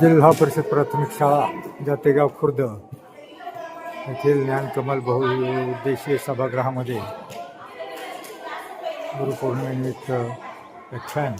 जिल्हा परिषद प्राथमिक शाळा जातेगाव खुर्द. येथील ज्ञानकमल बहुउद्देशीय सभागृहामध्ये गुरुपौर्णिमेनिमित्त व्याख्यान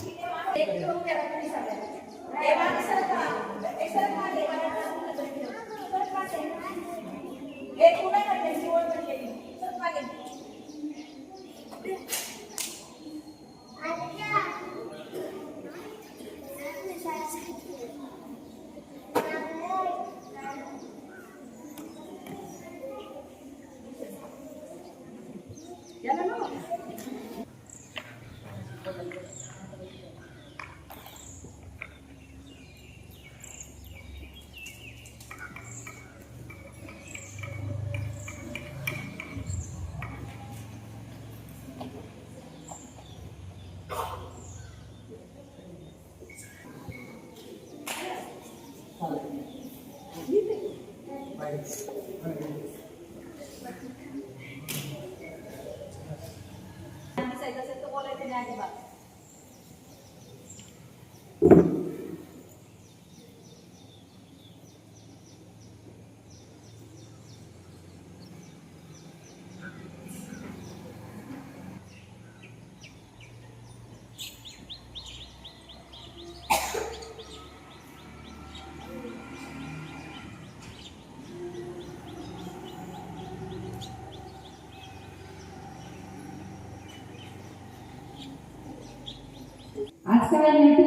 आज काय मिळते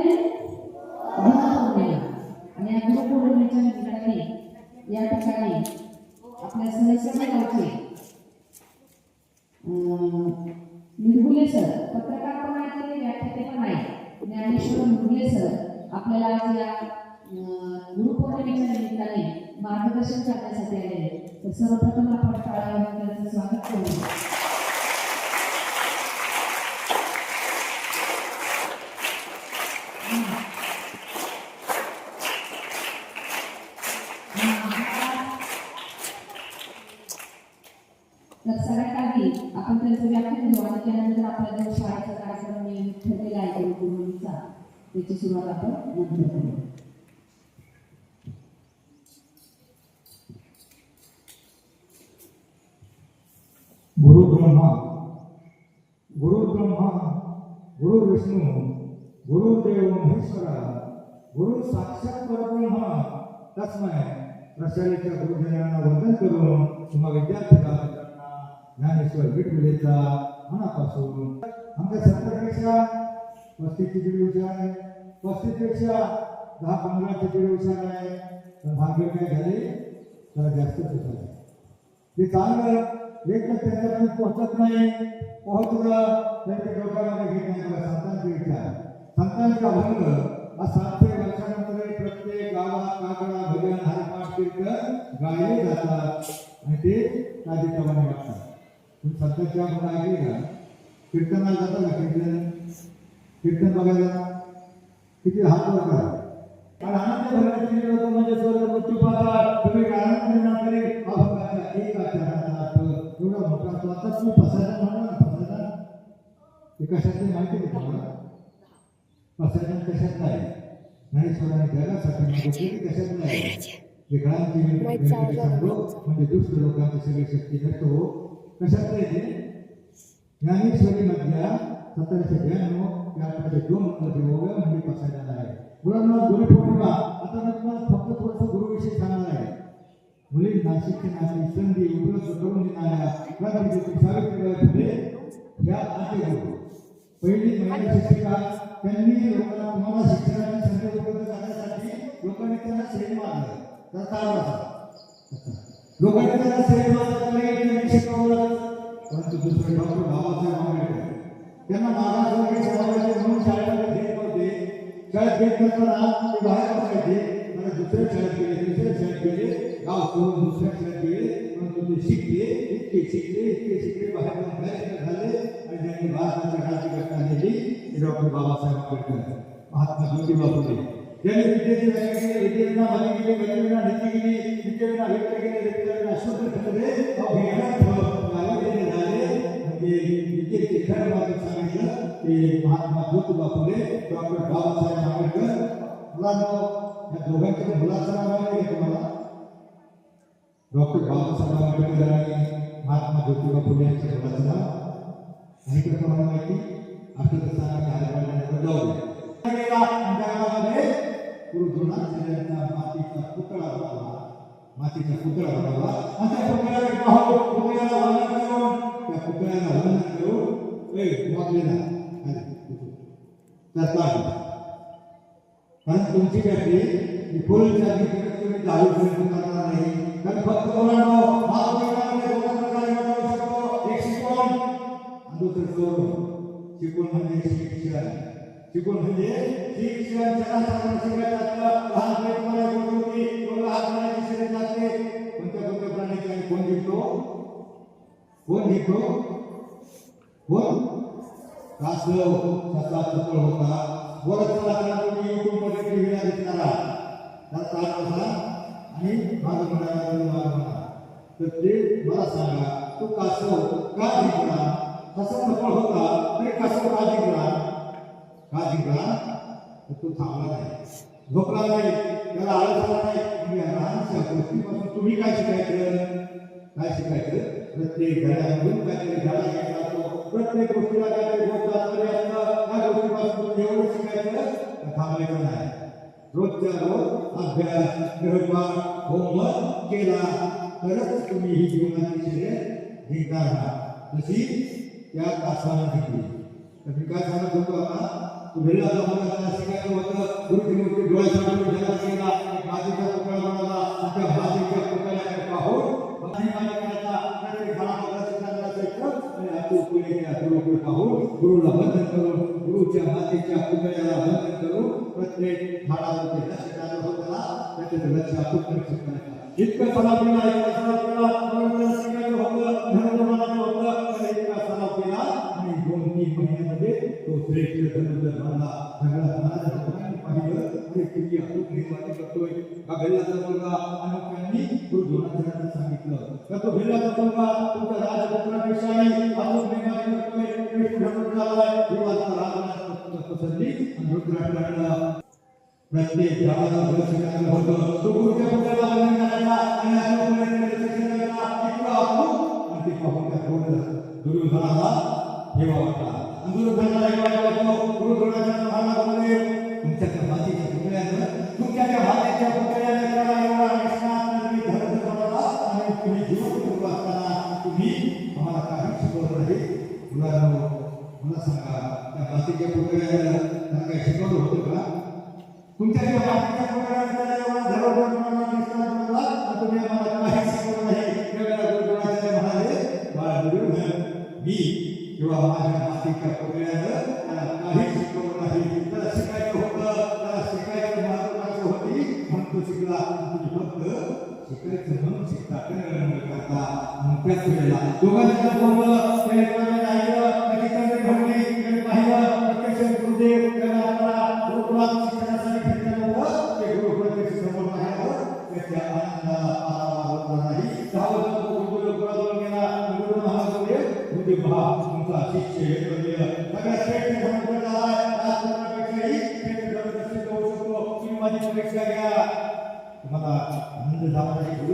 गुरुपौर्णिमा आणि या गुरुपौर्णिमेच्या निमित्ताने या ठिकाणी आपल्या सहसर्व गावचे निर्गुले सर पत्रकार पण आहेत आणि व्याख्याते पण आहेत. ज्ञानेश्वर निर्गुले सर आपल्याला आज या गुरुपौर्णिमेच्या निमित्ताने मार्गदर्शन करण्यासाठी आले तर सर्वप्रथम आपण टाळ्या त्यांचं स्वागत करू तर सगळ्यात आधी आपण त्यांचं व्याख्यान आपला जो शाळेचा कार्यक्रम मी ठरलेला आहे गुरुचा त्याची सुरुवात आपण नंतर करू. गुरु ब्रह्मा गुरु ब्रह्मा गुरु विष्णू गुरुदेव महेश्वरा गुरु साक्षात परब्रह्मा तस्मय प्रशालेच्या गुरुजनांना वंदन करून तुम्हा विद्यार्थी ज्ञानेश्वर विठुलेचा मनापासून. आमच्या सत्तरपेक्षा पस्तीसची दीड हुशार आहे. पस्तीसपेक्षा दहा पंधराची दीड हुशार आहे. तर भाग्य काय झाले? तर जास्तच हुशार आहे ते चांगलं. एक तर त्यांच्यापर्यंत पोहोचत नाही. पोहोचलं तर ते डोक्यामध्ये घेत नाही बघा संतांचे विचार संतांचा भंग हा सातशे वर्षानंतर प्रत्येक गावात काकडा भजन हरपाठ कीर्तन गायले जातात. आणि ते ताजेतवाने वाटतात संतांच्या आपण ऐकले का कीर्तनाला जातात का कीर्तन. कीर्तन बघायला. किती हात वर करा आणि आनंद भरण्याची लोक म्हणजे स्वर्ग मृत्यू पाहतात. तुम्ही आनंद ना करे अभंगाच्या एक आचाराचा अर्थ एवढा मोठा तो आता तुम्ही म्हणा फसायला? ते कशात माहिती आहे का तुम्हाला? फसायला कशात नाही? ज्ञानेश्वराने जगासाठी मागितले कशात नाही? वेदनेची सांगतो म्हणजे दुष्ट लोकांची सगळी शक्ती नष्ट हो कशात नाही ते ज्ञानेश्वरी मधल्या सतराशे ब्याण्णव दोन मध्ये ओव्या म्हणजे पसायला आहे. मुलांना गुरुपौर्णिमा आता मी तुम्हाला फक्त थोडंसं गुरुविषयी सांगणार आहे. मुलींना शिक्षणाची संधी उपलब्ध करून देणाऱ्या क्रांतिज्योती सावित्रीबाई फुले या आधी गुरु पहिली महिला शिक्षिका त्यांनी लोकांना तुम्हाला शिक्षणाची संधी उपलब्ध करण्यासाठी लोकांनी त्यांना श्रेय मारलं तर काय लोकांनी त्यांना श्रेय मारलं दुसरे डॉक्टर बाबासाहेब आंबेडकर. त्यांना मागासवर्गीय समाजाचे म्हणून शाळेमध्ये घेत नव्हते शाळेत घेत नसताना ते बाहेर बसायचे मला दुसऱ्या शाळेत गेले दुसऱ्या शाळेत गेले गाव सोडून दुसऱ्या शाळेत गेले परंतु ते शिकले इतके शिकले इतके शिकले बाहेर जाऊन झाले. आणि त्यांनी भारताच्या राज्यघटना दिली डॉक्टर बाबासाहेब आंबेडकर महात्मा ज्योतिबा फुले त्यांनी विद्येची व्याख्या केली? विद्येना मागे गेली गतीविना नीती विद्येविना व्यक्त केले व्यक्तीविना ठरले अभियानात झाले म्हणजे विद्येचे खरं सांगितलं ते महात्मा ज्योतिबा फुले डॉक्टर बाबासाहेब आंबेडकर. मुलांनो या दोघांच्या मुलाचं नाव आहे तुम्हाला? डॉक्टर बाबासाहेब आंबेडकर आणि महात्मा ज्योतिबा फुले यांच्या मुलाचं नाव. तुम्हाला माहिती जाऊ आमच्या गावामध्ये गुरुद्रोणाथ यांचा मातीचा पुतळा बनवला मातीचा पुतळा बनवला आणि त्या पुतळ्याला पाहू पुतळ्याला वंदन करून त्या पुतळ्याला वंदन करून ए वागलेला तर काय कारण तुमची बॅटरी ही फुल चार्जिंग कमीत कमी दहा पर्यंत करणार नाही कारण फक्त मुलांनो महाविद्यालयामध्ये दोन प्रकारे बनवू शकतो एक शिकवण आणि दुसरं सोडून शिकवण म्हणजे शिक्षण शिकवण म्हणजे शिक्षण ज्याला चांगलं शिकायचं असलं लहानपणी तुम्हाला गोष्ट होती तुम्हाला हात मारायची शर्यत असते कोणत्या कोणत्या प्राण्याची आणि कोण जिंकतो कोण जिंकतो कोण कासव कसा चपळ होता बोलत चला त्याला तुम्ही युट्यूबमध्ये टीव्हीला दिसणारा त्याला ताट बसा आणि माझं म्हणायला माझं म्हणा तर ते मला सांगा तो कासव का का जिंकला? का तर तो थांबला नाही. झोपला नाही. त्याला आळस आला नाही. तुम्ही लहानशा गोष्टीपासून तुम्ही काय शिकायचं? काय शिकायचं? प्रत्येक घरामधून काहीतरी धडा घ्यायचा असतो प्रत्येक गोष्टीला काहीतरी गोष्ट असलेली असतं. त्या गोष्टीपासून एवढं शिकायचं? तर थांबायचं नाही. रोजच्या रोज अभ्यास गृहपाठ होमवर्क केला तरच तुम्ही ही जीवनाची शरीर जिंकणार. तशी त्या तासाला घेतली तर मी काय सांगत होतो आता? तू वेळा जमाना शिकायचं होतं गुरुजी मूर्ती डोळ्यासमोर जगात गेला एक पुतळा बनवला आणि त्या पुतळ्याकडे पाहून आणि प्रत्येक घरामध्ये सिद्धांत असायचं आणि आतू पुढे त्या पाहून गुरुला वंदन करून गुरुच्या मातीच्या पुतळ्याला वंदन करून प्रत्येक लक्ष आपण इतकं होतं महिन्यामध्ये तो श्रेष्ठ धनुर्धर बनला सगळ्या मनाच्या लोकांनी पाहिलं अरे किती अचूक निर्माती करतोय हा बेल्लाचा मुलगा अनोख्यांनी गुरु द्रोणाचार्यांना सांगितलं तर तो बेल्लाचा मुलगा तुमच्या राजपुत्रापेक्षाही अचूक निर्माती करतोय श्रेष्ठ धनुर्धर झालाय ही वार्ता राजाला पसरली आणि रुद्राला प्रत्येक गावाला लक्ष टाकलं होतं तो गुरुच्या पुतळ्याला वंदन करायचा आणि अशा प्रकारे लक्ष करायचा इतका अचूक आणि ते पाहून त्या गुरुला दुर्योधनाला हेवा होता आणि तुमच्या त्या मातीच्या पुतळ्यानं तुमच्या त्या मातीच्या पुतळ्यानं त्याला एवढा तुम्ही धर्म बनवला आणि तुम्ही जीवन करू असताना तुम्ही आम्हाला काही शिकवलं नाही. मुलांनो मला सांगा त्या मातीच्या पुतळ्यानं त्यांना काही शिकवलं होतं का? तुमच्या ज्या बाकीच्या एवढा धर्म तुम्ही आम्हाला काही शिकवलं नाही. त्यावेळेला म्हणाले बाळा मी किंवा माझ्या मातीच्या पुतळ्यानं त्याला काही शिकवलं नाही त्याला शिकायचं होतं त्याला शिकायचं महत्वाचं होती म्हणून तो शिकला तुम्ही फक्त शिकायचं म्हणून शिकता करणं न करता मग त्याच वेळेला दोघांच्या बोललं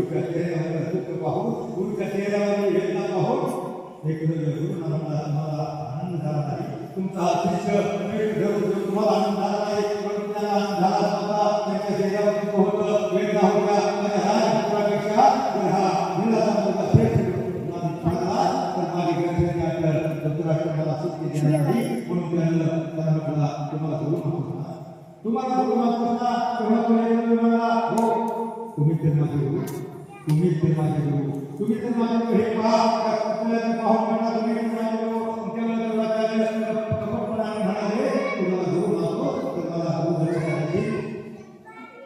दुःख पाहून गुरुच्या चेहऱ्यावर वेदना पाहून एक गुरु मला तुम्हाला आनंद झाला नाही तुमचा हा तुम्हाला आनंद झाला नाही पण त्याला आनंद झाला नव्हता त्याच्या चेहऱ्यावर दुःख होतं वेदना होत्या आणि राजपुत्रापेक्षा हा मुलाचा मुलगा श्रेष्ठ पडला तर माझी गरजेची सुट्टी देणार म्हणून त्यानं त्याला तुम्हाला तुम्हाला गुरु हो तुम्ही तर माझे गुरु तुम्ही ते माझे गुरु तुम्ही तर माझे गुरु हे पहा त्या पाहून म्हणा तुम्ही तर माझे गुरु कपटपणाने म्हणाले तुम्हाला गुरु मानतो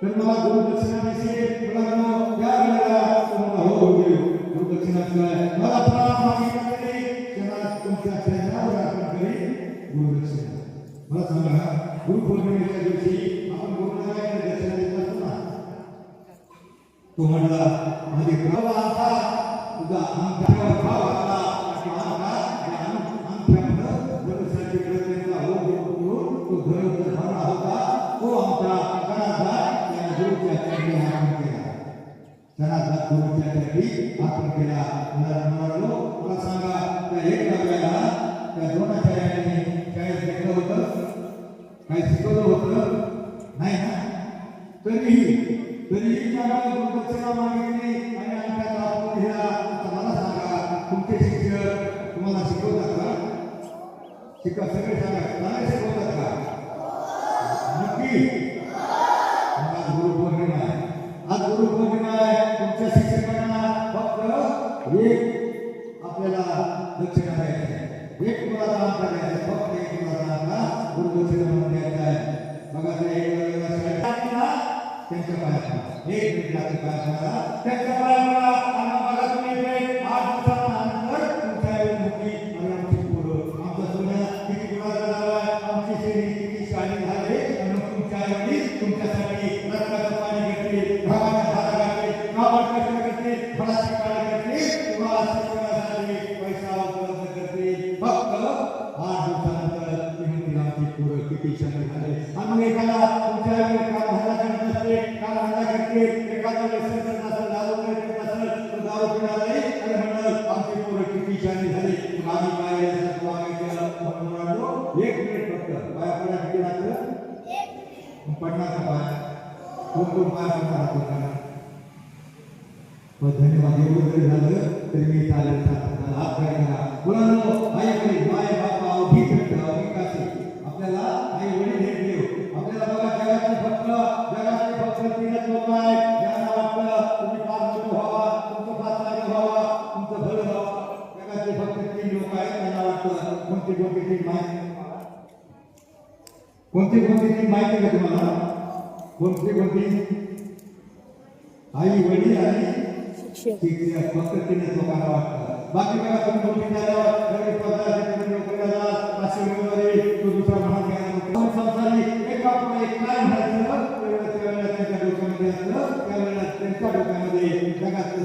तर मला गुरु दक्षिणा तर मला गुरु वेळेला तुम्हाला हो, हो, हो. गुरु मला प्रणाम मागितला तरी त्यांना तुमच्या चरणावर अर्पण गुरु दक्षिणा. मला सांगा गुरु पौर्णिमेच्या दिवशी आपण गुरुला दक्षिणा म्हणजे तो म्हणला म्हणजे गर्व असा तुझा आमच्यावर तो गर्व होता तो आमचा सणाचा त्या गुरुच्या चरणी केला. सणाचा सांगा त्या एक नव्याला त्या द्रोणाचार्याने काय शिकलं होतं? काय शिकवलं होतं? नाही ना? Jika segera sangat, mana saya kontak kak? camarada, पढ़ना था बात उनको मार सकता था धन्यवाद एवढं जरी झालं तरी मी चालेल बोला नो आई माय का तुम्हाला कोणती कोणती? आई वडील आणि बाकी काय आपण कोणती त्यांच्या डोक्यामध्ये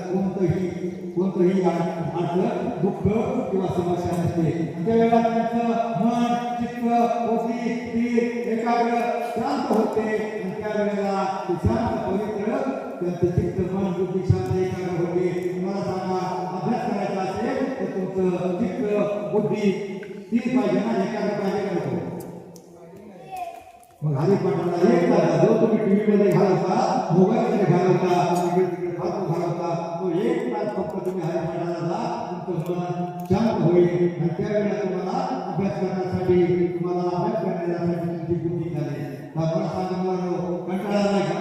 कोणतंही कोणतंही दुःख किंवा समस्या नसते. त्यावेळेला त्यांचं मन बुद्धी तीन पाहिजे ना एखादा पाहिजे का नको? मग हरी पाटला एक जो तुम्ही टी व्हीमध्ये घालवता मोबाईलमध्ये घालवता तिकडे तिकडे फालतू तो एक फक्त तुम्ही हरी पाटलाला तुमचं होईल. आणि त्यावेळेला तुम्हाला अभ्यास करण्यासाठी तुम्हाला अभ्यास करण्यासाठी तुमची बुद्धी झाली बाबा सांगा नाही का?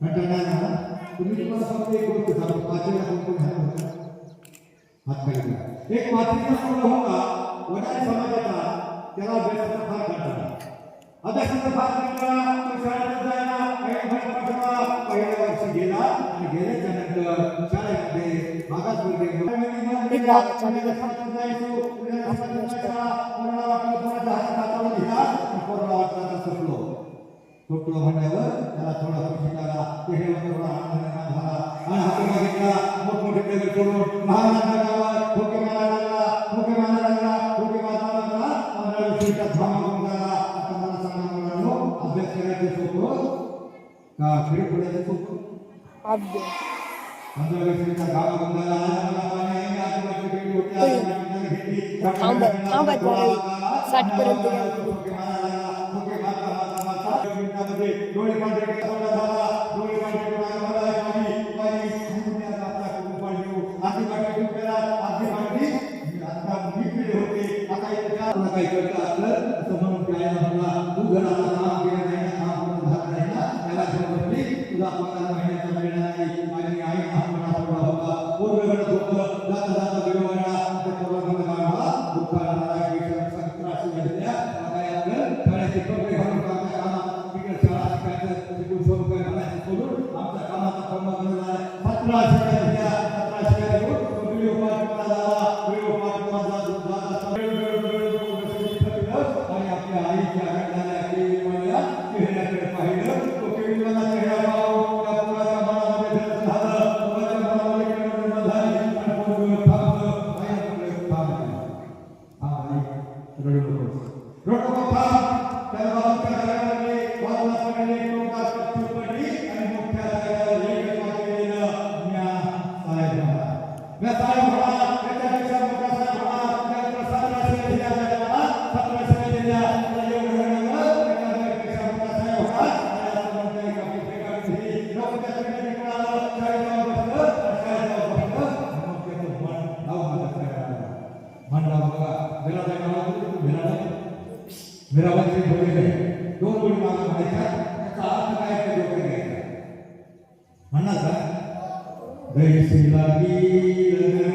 कंटाळा तुम्ही तुम्हाला फक्त एक गोष्ट सांगतो. पाचव्या कोणकोण झाला होता. हात खाली एक पाचवीचा मुलगा होता. वडाळी समाजाचा त्याला अभ्यासाचा फार काढला अभ्यासाचा फार काढला शाळेत जायला काही पाठवा. पहिल्या वर्षी गेला आणि गेल्याच्यानंतर शाळेमध्ये मागास वर्गीय जायचो कोणाला वाटलं कोणाच्या सुटलो. सुटलो म्हणल्यावर त्याला थोडा अब्दुल थांब थांब साठ पर्यंत मेरा बच्चे बोले गए दोन कोटी माझा म्हणायचा त्याचा अर्थ काय काय डोक्यात घ्यायचा म्हणणार का गैरसिलागी लग्न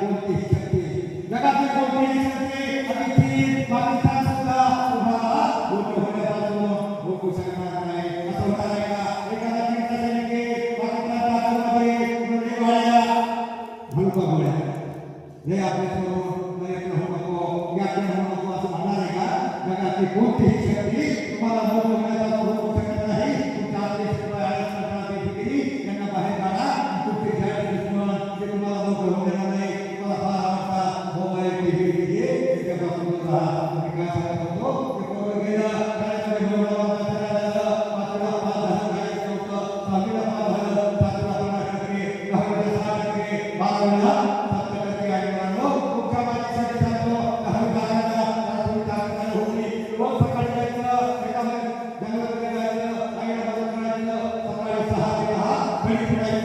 nakakikunti-kunti. Nakakikunti-kunti. Thank you.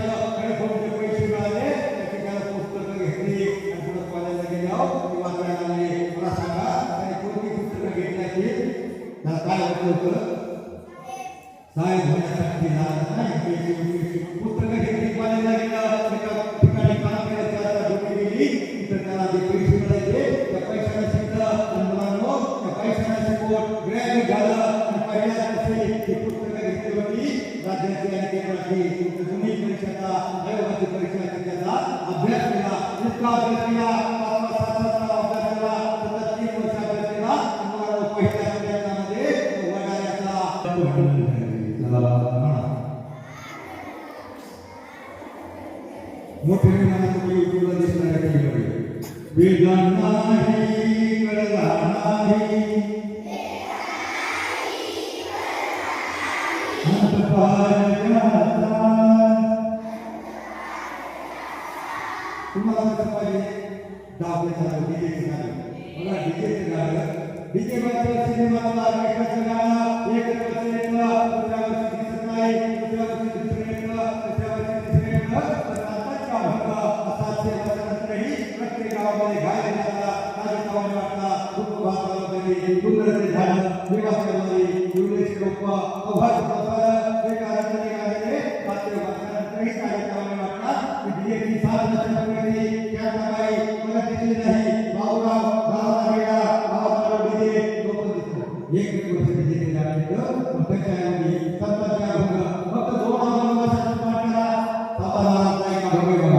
মাধ্যমে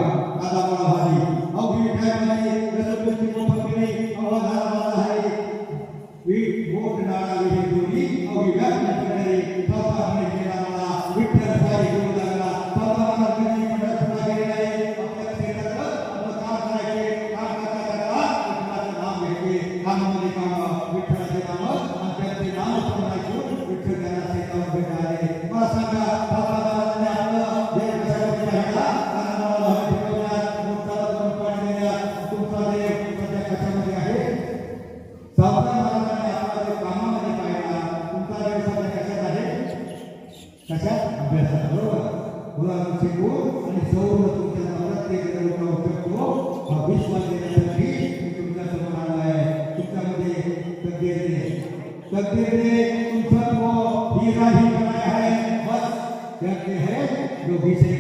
उठक को हीरा ही बनाया है बस. करते हैं जो भी से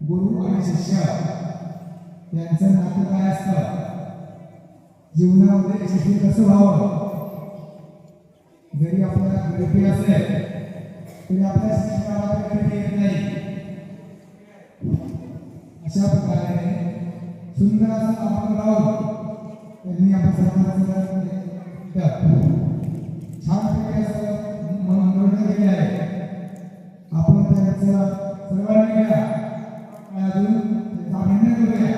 गुरु आणि शिष्य यांचं नातं काय असतं जीवनामध्ये यशस्वी कसं व्हावं? जरी आपल्याला गरिबी असेल तरी आपल्या शिक्षणाला येत नाही. अशा प्रकारे सुंदर असं आपण राहू त्यांनी आपण सर्वांचं छान प्रकारे असं मनोरंजन केले आहे. आपण त्याचं सर्वांनी घ्या. आणि अजून त्याचा अभिनय करूया.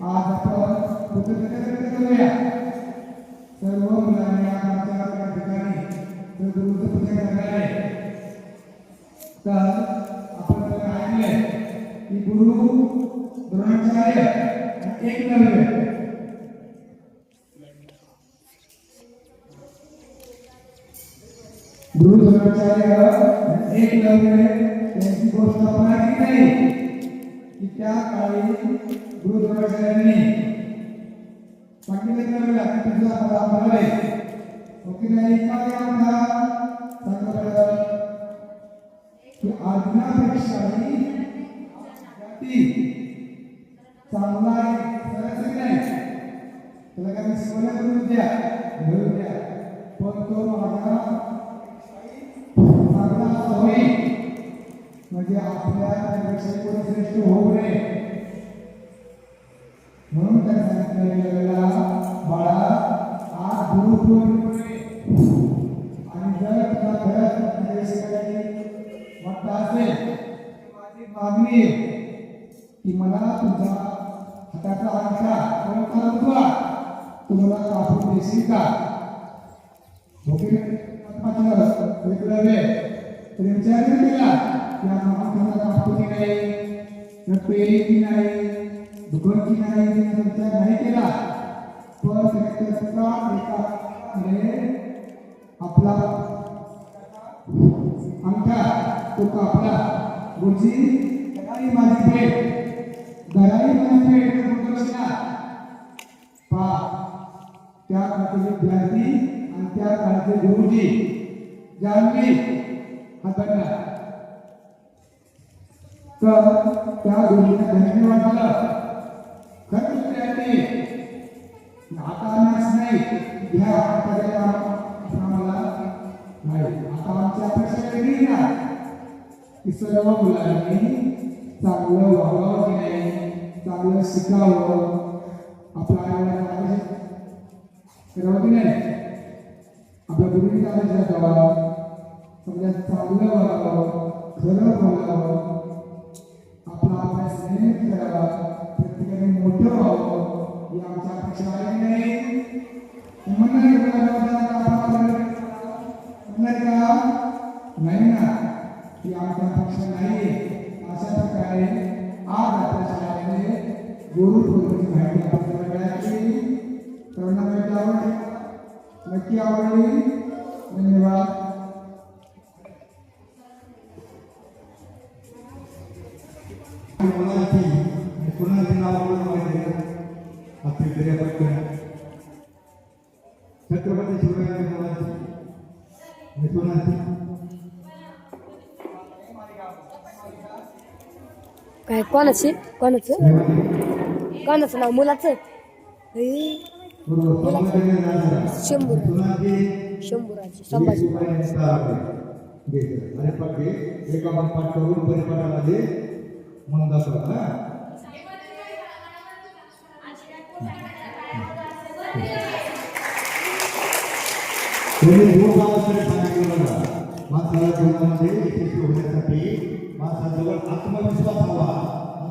आज आपण कृतज्ञता व्यक्त करूया सर्व मुलांनी आमच्या या ठिकाणी तर गुरुचं तर आपण की गुरु द्रोणाचार्य एक नव्हे गुरु द्रोणाचार्य एक नव्हे त्यांची गोष्ट आपण ऐकली नाही. की त्या काळी गुरु द्रोणाचार्यांनी सांगितलं की मला की तुझा मला आज्ञापेक्षाही ती चांगला सरासरी नाही? त्याला काही करून द्या घेऊन द्या. पण तो माझा चांगला होईल म्हणजे आपल्या त्यापेक्षा कोणी श्रेष्ठ होऊ नये. म्हणून मागणी की मला तुझा हाताचा अंगठा कोणता उजवा तुम्हाला कापून देशील का? वेगळं वेळ तरी विचार केला की कापतो की नाही की नाही. दुखत की नाही याचा नाही केला. पण त्याचा एका आपला अंगठा तो कापला. गुरुजी गराई माझी भेट गराई माझी भेट हे पा त्या काळचे विद्यार्थी आणि त्या काळचे गुरुजी जानवी हाताळला. तर त्या गुरुजीला धन्यवाद दिला खरंच विद्यार्थी आता नाही ह्या हाताच्या आम्हाला नाही आता आमची अपेक्षा वेगळी ना की सर्व मुलांनी चांगलं वागावं की नाही चांगलं शिकावं आपल्या आईवडिलांना करावं की नाही? आपल्या गुरुनी काय जावा समजा चांगलं वागावं खरं बोलावं आपला अभ्यास नेहमीच करावा नाही नाही ना. ही नाही अशा प्रकारे आज आपल्या शाळेमध्ये गुरु माहिती आपल्याला मिळाली माहिती आवडली नक्की आवडली. धन्यवाद. पुन्हा नाव पटकन छत्रपती कोणाची आणि कोणाची काय कोणाची? कोणाचं? कोणाचं नाव? मुलाचं? शंभूर शंभूराची संभाजी. एका मग पाठ करून परिपाठामध्ये मग दाखवत तुम्ही दोन सांगितलं माणसाला जीवनामध्ये यशस्वी होण्यासाठी माणसाजवळ आत्मविश्वास हवा.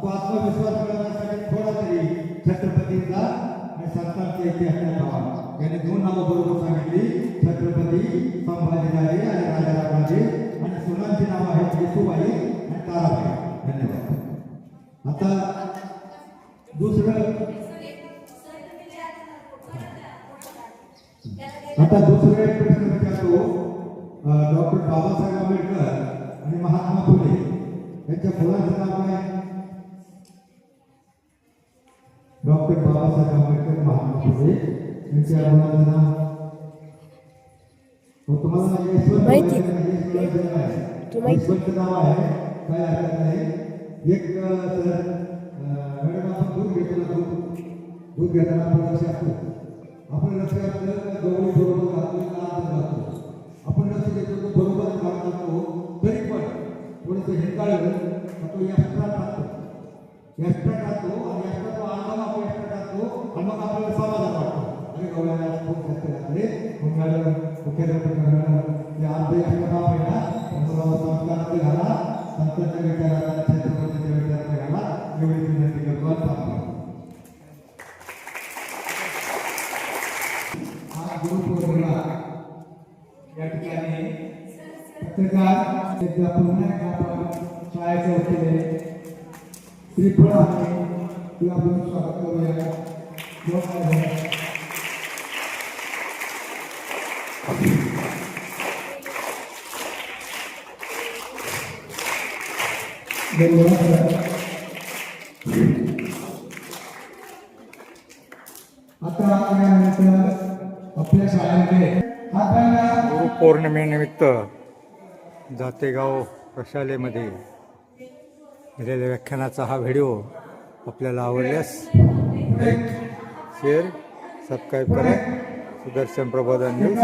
तो आत्मविश्वास मिळवण्यासाठी थोडा तरी छत्रपतींचा आणि संतांचा इतिहास हवा याने दोन नावं बरोबर सांगितली. छत्रपती संभाजीराजे आणि राजारामराजे आणि सुनांची नावं आहेत येसुबाई आणि ताराबाई. धन्यवाद. आता आता दुसरं एक प्रश्न विचारतो. डॉक्टर बाबासाहेब आंबेडकर आणि महात्मा फुले यांच्या मुलाचं नाव काय? डॉक्टर बाबासाहेब आंबेडकर महात्मा फुले यांच्या मुलाचं नाव? हो, माहिती. नाव आहे. काय हरकत नाही. एक सर मॅडम आपण दूध घेतो ना दूध. दूध घेताना आपण लक्ष असतो. आपण लक्ष असलं तर गवळी बरोबर घालतो लाल घालतो आपण लक्ष देतो तो बरोबर घालत असतो तरी पण थोडंसं हिंकाळलं का तो एक्स्ट्रा टाकतो. एक्स्ट्रा टाकतो आणि एक्स्ट्रा तो अंगाला आपण एक्स्ट्रा टाकतो आणि मग आपल्याला समाधान वाटतो. अरे गवळ्याला खूप जास्त घातले मग मॅडम मुख्याध्यापक मॅडम ते अर्ध एक्स्ट्रा नाव आहे ना पण मला संस्कारात घाला. संतांच्या विचाराला छत्रपतीच्या विचाराला घाला. एवढी विनंती करतो आणि थांबतो. आज गुरुपौर्णिमा या ठिकाणी पत्रकार एकदा पुन्हा एकदा आपण शाळेच्या वतीने श्रीफळ आहे. किंवा आपण स्वागत करूया. आता आपल्या शाळेमध्ये हातांना गुरुपौर्णिमेनिमित्त जातेगाव प्रशालेमध्ये दिलेल्या व्याख्यानाचा हा व्हिडिओ आपल्याला आवडल्यास शेअर सबस्क्राईब करा. सुदर्शन प्रबोधन न्यूज